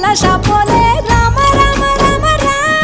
la japonesa.